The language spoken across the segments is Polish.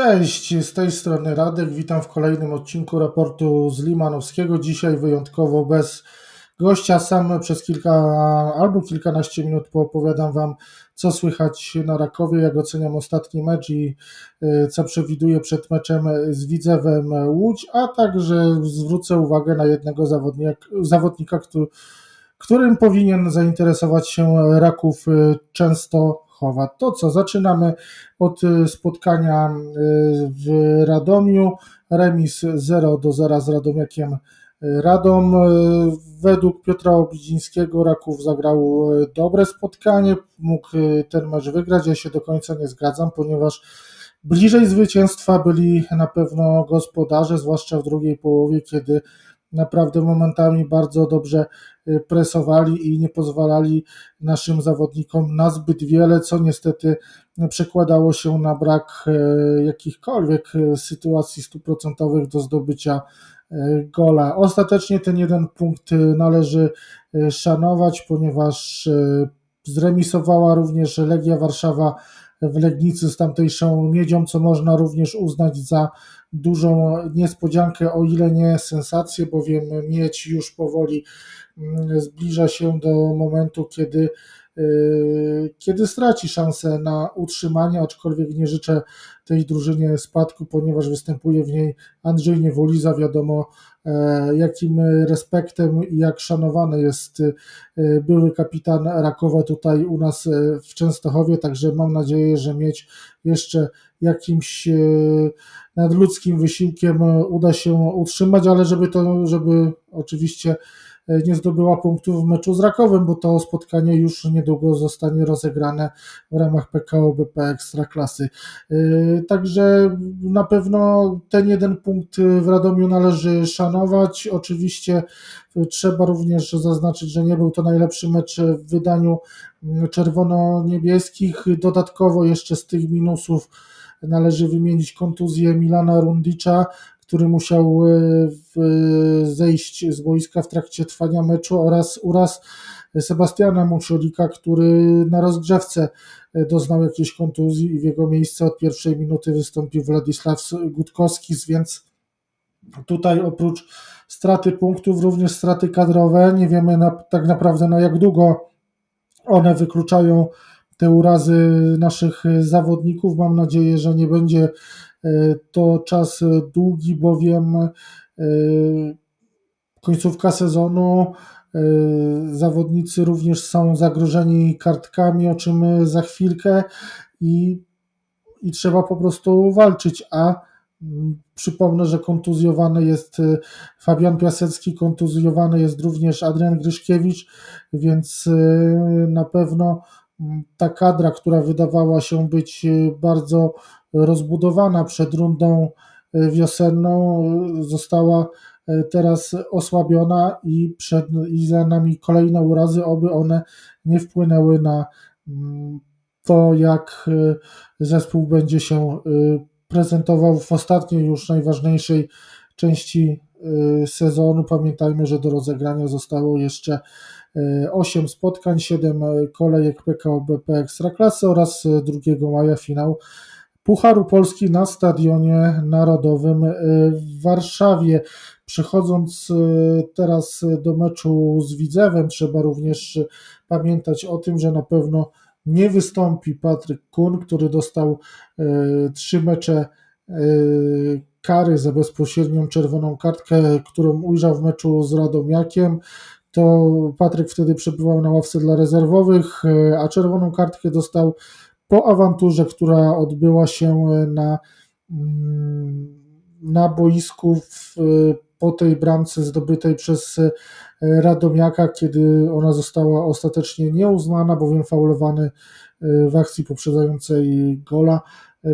Cześć, z tej strony Radek. Witam w kolejnym odcinku raportu z Limanowskiego. Dzisiaj wyjątkowo bez gościa. Sam przez kilka albo kilkanaście minut poopowiadam Wam, co słychać na Rakowie, jak oceniam ostatni mecz i y, co przewiduję przed meczem z Widzewem Łódź, a także zwrócę uwagę na jednego zawodnika, zawodnika który, którym powinien zainteresować się Raków y, często Chowa. To co, zaczynamy od y, spotkania y, w Radomiu. Remis 0 do 0 z Radomiakiem Radom. Według Piotra Obidzińskiego Raków zagrał dobre spotkanie, mógł ten mecz wygrać. Ja się do końca nie zgadzam, ponieważ bliżej zwycięstwa byli na pewno gospodarze, zwłaszcza w drugiej połowie, kiedy naprawdę momentami bardzo dobrze y, presowali i nie pozwalali naszym zawodnikom na zbyt wiele, co niestety przekładało się na brak y, jakichkolwiek y, sytuacji stuprocentowych do zdobycia gola. Ostatecznie ten jeden punkt należy szanować, ponieważ zremisowała również Legia Warszawa w Legnicy z tamtejszą miedzią, co można również uznać za dużą niespodziankę, o ile nie sensację, bowiem miedź już powoli mm, zbliża się do momentu, kiedy y, kiedy straci szansę na utrzymanie, aczkolwiek nie życzę tej drużynie spadku, ponieważ występuje w niej Andrzej Niewoliza, wiadomo jakim respektem i jak szanowany jest e, były kapitan Rakowa tutaj u nas e, w Częstochowie, także mam nadzieję, że mieć jeszcze jakimś nadludzkim wysiłkiem uda się utrzymać, ale żeby to, żeby oczywiście nie zdobyła punktów w meczu z Rakowem, bo to spotkanie już niedługo zostanie rozegrane w ramach PKO BP Ekstraklasy. Yy, także na pewno ten jeden punkt w Radomiu należy szanować. Oczywiście trzeba również zaznaczyć, że nie był to najlepszy mecz w wydaniu czerwono-niebieskich. Dodatkowo jeszcze z tych minusów należy wymienić kontuzję Milana Rundicza, który musiał e, zejść z boiska w trakcie trwania meczu oraz uraz Sebastiana Muszolika, który na rozgrzewce e, doznał jakiejś kontuzji i w jego miejsce od pierwszej minuty wystąpił Władysław Gutkowski, więc tutaj oprócz straty punktów również straty kadrowe. Nie wiemy na, tak naprawdę na jak długo one wykluczają te urazy naszych zawodników. Mam nadzieję, że nie będzie e, to czas długi, bowiem e, końcówka sezonu. E, zawodnicy również są zagrożeni kartkami, o czym za chwilkę, i, i trzeba po prostu walczyć. A mm, przypomnę, że kontuzjowany jest Fabian Piasecki, kontuzjowany jest również Adrian Gryszkiewicz, więc na pewno ta kadra, która wydawała się być e, bardzo rozbudowana przed rundą e, wiosenną, została e, teraz osłabiona i, przed, i za nami kolejne urazy, oby one nie wpłynęły na mm, to, jak zespół będzie się prezentował w ostatniej już najważniejszej części sezonu. Pamiętajmy, że do rozegrania zostało jeszcze 8 spotkań, 7 kolejek PKO BP Ekstraklasy oraz 2 maja finał Pucharu Polski na Stadionie Narodowym w Warszawie. Przechodząc teraz do meczu z Widzewem, trzeba również pamiętać o tym, że na pewno nie wystąpi Patryk Kun, który dostał trzy mecze kary za bezpośrednią czerwoną kartkę, którą ujrzał w meczu z Radomiakiem to Patryk wtedy przebywał na ławce dla rezerwowych, e, a czerwoną kartkę dostał po awanturze, która odbyła się na, mm, na boisku w, po tej bramce zdobytej przez e, Radomiaka, kiedy ona została ostatecznie nieuznana, bowiem faulowany e, w akcji poprzedzającej gola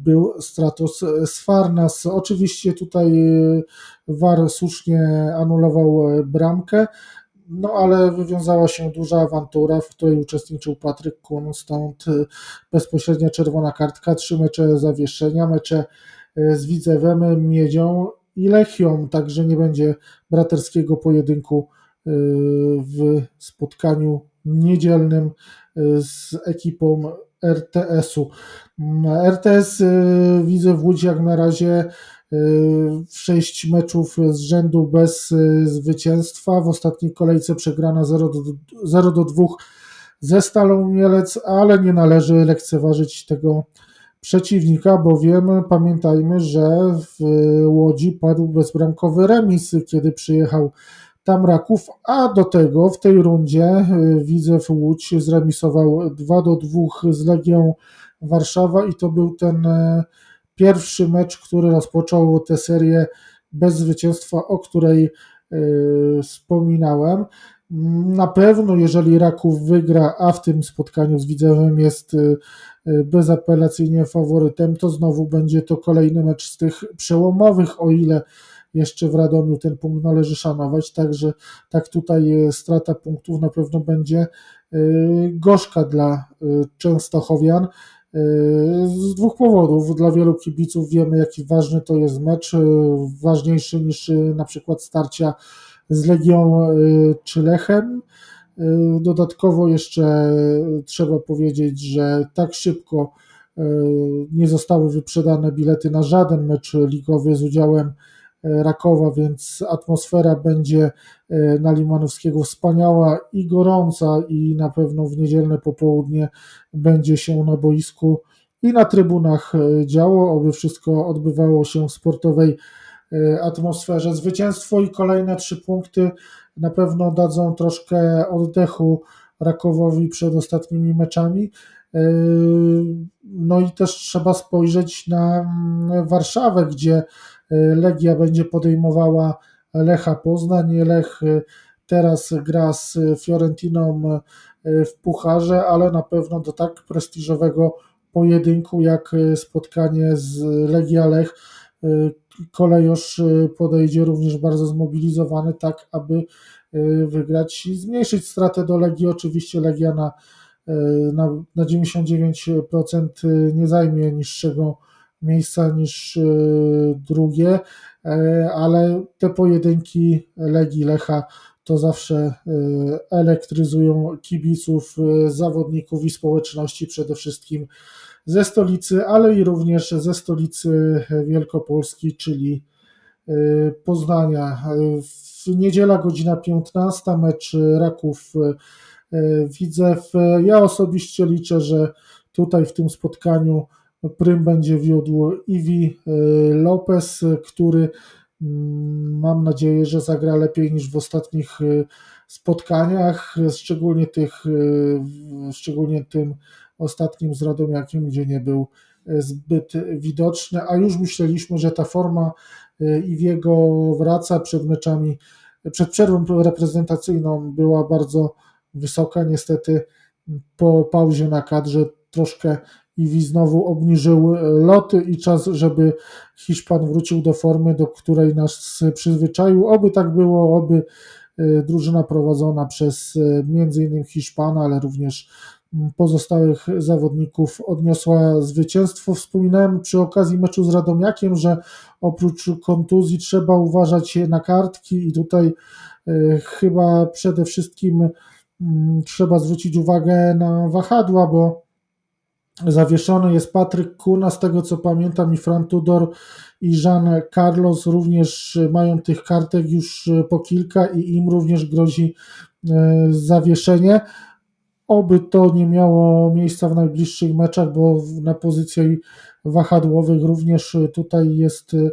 był Stratos Sfarnas. Oczywiście tutaj VAR słusznie anulował bramkę, no ale wywiązała się duża awantura, w której uczestniczył Patryk Kun, stąd y, bezpośrednia czerwona kartka, trzy mecze zawieszenia, mecze y, z Widzewem, Miedzią i Lechią, także nie będzie braterskiego pojedynku y, w spotkaniu niedzielnym z ekipą RTS-u. RTS y, widzę w Łódzi jak na razie sześć meczów z rzędu bez y, zwycięstwa. W ostatniej kolejce przegrana 0 do, 0 do 2 ze Stalą Mielec, ale nie należy lekceważyć tego przeciwnika, bowiem pamiętajmy, że w Łodzi padł bezbramkowy remis, kiedy przyjechał tam Raków, a do tego w tej rundzie Widzew Łódź zremisował 2 do 2 z Legią Warszawa i to był ten pierwszy mecz, który rozpoczął tę serię bez zwycięstwa, o której e, wspominałem. Na pewno, jeżeli Raków wygra, a w tym spotkaniu z Widzewem jest e, bezapelacyjnie faworytem, to znowu będzie to kolejny mecz z tych przełomowych, o ile jeszcze w Radomiu ten punkt należy szanować, także tak tutaj strata punktów na pewno będzie gorzka dla Częstochowian. Z dwóch powodów. Dla wielu kibiców wiemy, jaki ważny to jest mecz, ważniejszy niż na przykład starcia z Legią czy Lechem. Dodatkowo jeszcze trzeba powiedzieć, że tak szybko nie zostały wyprzedane bilety na żaden mecz ligowy z udziałem Rakowa, więc atmosfera będzie na Limanowskiego wspaniała i gorąca i na pewno w niedzielne popołudnie będzie się na boisku i na trybunach działo, oby wszystko odbywało się w sportowej atmosferze. Zwycięstwo i kolejne trzy punkty na pewno dadzą troszkę oddechu Rakowowi przed ostatnimi meczami. No i też trzeba spojrzeć na Warszawę, gdzie Legia będzie podejmowała Lecha Poznań. Lech teraz gra z Fiorentiną w Pucharze, ale na pewno do tak prestiżowego pojedynku jak spotkanie z Legia Lech Kolejosz podejdzie również bardzo zmobilizowany, tak aby wygrać i zmniejszyć stratę do Legii. Oczywiście Legia na, na, na 99% nie zajmie niższego miejsca niż e, drugie, e, ale te pojedynki Legii Lecha to zawsze e, elektryzują kibiców, zawodników i społeczności przede wszystkim ze stolicy, ale i również ze stolicy Wielkopolski, czyli Poznania. W niedziela godzina 15, mecz Raków Widzew. Ja osobiście liczę, że tutaj w tym spotkaniu Prym będzie wiódł Iwi e, Lopez, który mm, mam nadzieję, że zagra lepiej niż w ostatnich e, spotkaniach, szczególnie tych, e, szczególnie tym ostatnim z Radomiakiem, gdzie nie był zbyt widoczny, a już myśleliśmy, że ta forma Iwiego wraca przed meczami, przed przerwą reprezentacyjną była bardzo wysoka, niestety po pauzie na kadrze troszkę i znowu obniżył e, loty i czas, żeby Hiszpan wrócił do formy, do której nas przyzwyczaił. Oby tak było, oby e, drużyna prowadzona przez e, innymi Hiszpana, ale również pozostałych zawodników odniosła zwycięstwo. Wspominałem przy okazji meczu z Radomiakiem, że oprócz kontuzji trzeba uważać na kartki i tutaj chyba przede wszystkim trzeba zwrócić uwagę na wahadła, bo Zawieszony jest Patryk Kuna, z tego co pamiętam, i Fran Tudor i Jean Carlos również mają tych kartek już po kilka i im również grozi e, zawieszenie. Oby to nie miało miejsca w najbliższych meczach, bo na pozycji wahadłowych również tutaj jest e,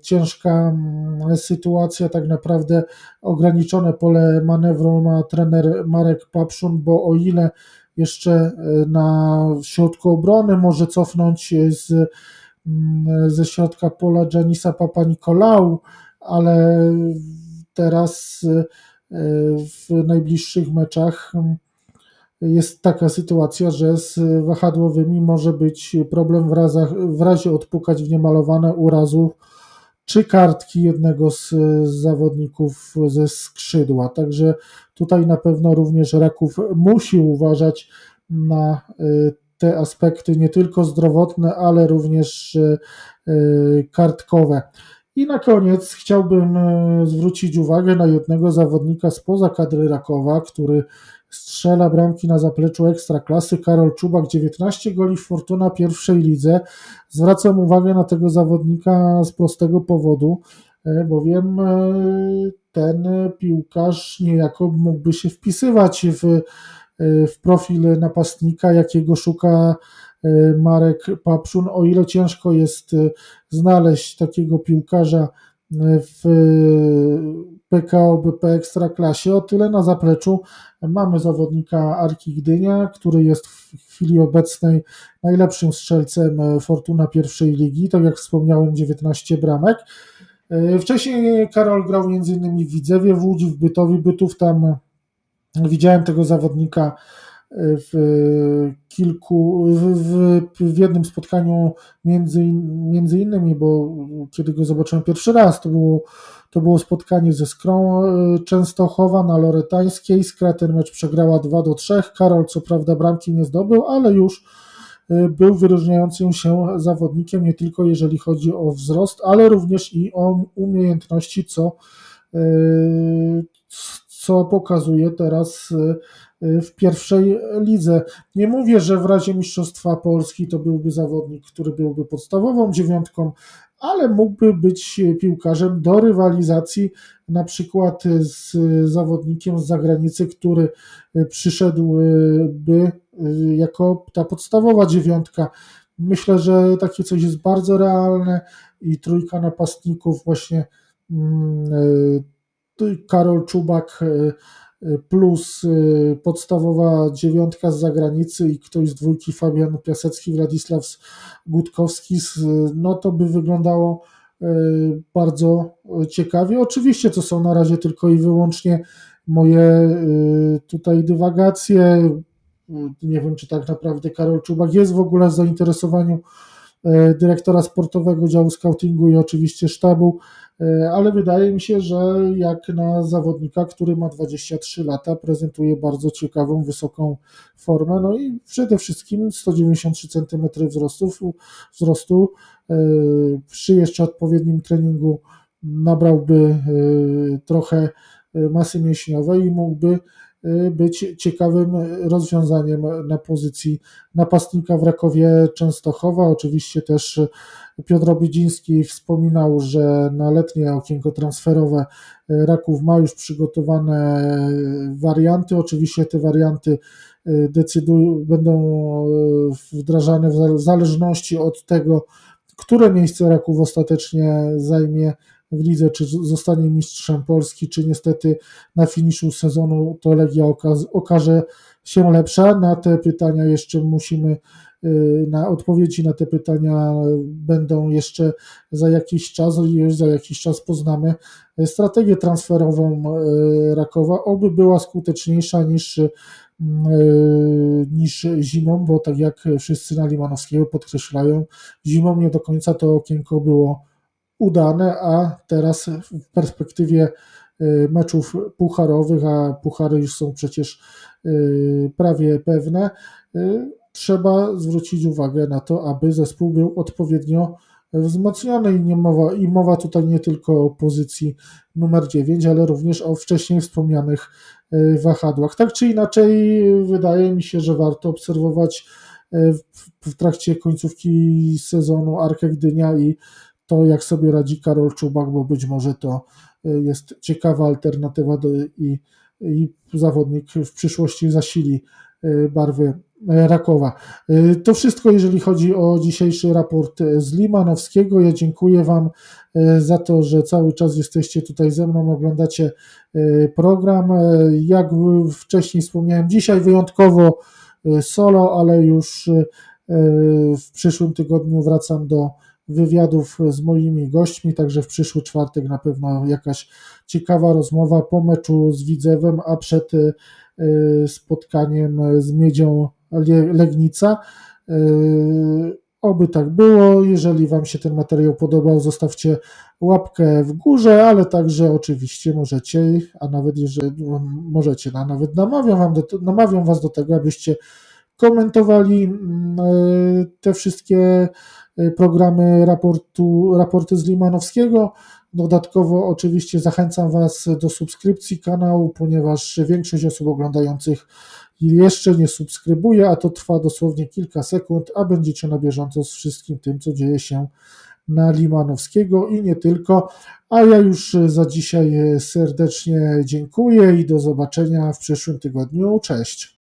ciężka mm, sytuacja. Tak naprawdę ograniczone pole manewru ma trener Marek Papszun, bo o ile jeszcze e, na środku obrony, może cofnąć z, mm, ze środka pola Janisa Papa Nikolał, ale teraz e, w najbliższych meczach jest taka sytuacja, że z wahadłowymi może być problem w, razach, w razie odpukać w niemalowane urazów czy kartki jednego z, z zawodników ze skrzydła. Także tutaj na pewno również Raków musi uważać na y, te aspekty nie tylko zdrowotne, ale również y, y, kartkowe. I na koniec chciałbym zwrócić uwagę na jednego zawodnika spoza kadry Rakowa, który strzela bramki na zapleczu Ekstraklasy. Karol Czubak 19 goli w Fortuna pierwszej lidze. Zwracam uwagę na tego zawodnika z prostego powodu, e, bowiem e, ten piłkarz niejako mógłby się wpisywać w, e, w profil napastnika, jakiego szuka Marek Papszun. O ile ciężko jest znaleźć takiego piłkarza w PKO BP Ekstraklasie, o tyle na zapleczu mamy zawodnika Arki Gdynia, który jest w chwili obecnej najlepszym strzelcem e, Fortuna pierwszej ligi, tak jak wspomniałem 19 bramek. E, Wcześniej Karol grał m.in. w Widzewie, w Łódź, w Bytowi Bytów, tam widziałem tego zawodnika w kilku, w, w, jednym spotkaniu między, między innymi, bo kiedy go zobaczyłem pierwszy raz, to było, to było spotkanie ze Skrą e, Częstochowa na Loretańskiej, Skra ten mecz przegrała 2 do 3, Karol co prawda bramki nie zdobył, ale już e, był wyróżniającym się zawodnikiem nie tylko jeżeli chodzi o wzrost, ale również i o umiejętności, co, e, co pokazuje teraz w pierwszej lidze. Nie mówię, że w razie Mistrzostwa Polski to byłby zawodnik, który byłby podstawową dziewiątką, ale mógłby być piłkarzem do rywalizacji na przykład z zawodnikiem z zagranicy, który przyszedłby jako ta podstawowa dziewiątka. Myślę, że takie coś jest bardzo realne i trójka napastników właśnie mm, y, Karol Czubak y, y, plus y, podstawowa dziewiątka z zagranicy i ktoś z dwójki Fabian Piasecki, Władysław Gutkowski, no to by wyglądało y, bardzo ciekawie. Oczywiście to są na razie tylko i wyłącznie moje y, tutaj dywagacje. Nie wiem, czy tak naprawdę Karol Czubak jest w ogóle w zainteresowaniu dyrektora sportowego działu scoutingu i oczywiście sztabu, e, ale wydaje mi się, że jak na zawodnika, który ma 23 lata, prezentuje bardzo ciekawą, wysoką formę, no i przede wszystkim 193 cm wzrostu, wzrostu e, przy jeszcze odpowiednim treningu nabrałby e, trochę e, masy mięśniowej i mógłby e, być ciekawym rozwiązaniem na pozycji napastnika w Rakowie Częstochowa. Oczywiście też Piotr Obidziński wspominał, że na letnie okienko transferowe Raków ma już przygotowane warianty. Oczywiście te warianty decydują, będą wdrażane w zale- w zależności od tego, które miejsce Raków ostatecznie zajmie w lidze, czy zostanie mistrzem Polski, czy niestety na finiszu sezonu to Legia okaże się lepsza. Na te pytania jeszcze musimy, y, na odpowiedzi na te pytania będą jeszcze za jakiś czas, już za jakiś czas poznamy strategię transferową y, Rakowa, oby była skuteczniejsza niż, y, niż zimą, bo tak jak wszyscy na Limanowskiego podkreślają, zimą nie do końca to okienko było udane, a teraz w perspektywie y, meczów pucharowych, a puchary już są przecież y, prawie pewne, y, trzeba zwrócić uwagę na to, aby zespół był odpowiednio wzmocniony i, nie mowa, i mowa tutaj nie tylko o pozycji numer 9, ale również o wcześniej wspomnianych wahadłach. Tak czy inaczej, wydaje mi się, że warto obserwować w, w trakcie końcówki sezonu Arkę Gdynia i to, jak sobie radzi Karol Czubak, bo być może to y, jest ciekawa alternatywa do, i, i zawodnik w przyszłości zasili y, barwy Rakowa. Y, To wszystko, jeżeli chodzi o dzisiejszy raport z Limanowskiego. Ja dziękuję Wam za to, że cały czas jesteście tutaj ze mną, oglądacie program. Jak wcześniej wspomniałem, dzisiaj wyjątkowo solo, ale już w przyszłym tygodniu wracam do wywiadów z moimi gośćmi, także w przyszły czwartek na pewno jakaś ciekawa rozmowa po meczu z Widzewem, a przed y, spotkaniem z Miedzią Le- Legnica. Y, Oby tak było. Jeżeli Wam się ten materiał podobał, zostawcie łapkę w górze, ale także oczywiście możecie, a nawet jeżeli możecie, a nawet namawiam, wam do, namawiam Was do tego, abyście komentowali mm, y, te wszystkie programy raportu, raporty z Limanowskiego. Dodatkowo oczywiście zachęcam Was do subskrypcji kanału, ponieważ większość osób oglądających jeszcze nie subskrybuje, a to trwa dosłownie kilka sekund, a będziecie na bieżąco z wszystkim tym, co dzieje się na Limanowskiego i nie tylko. A ja już za dzisiaj serdecznie dziękuję i do zobaczenia w przyszłym tygodniu. Cześć.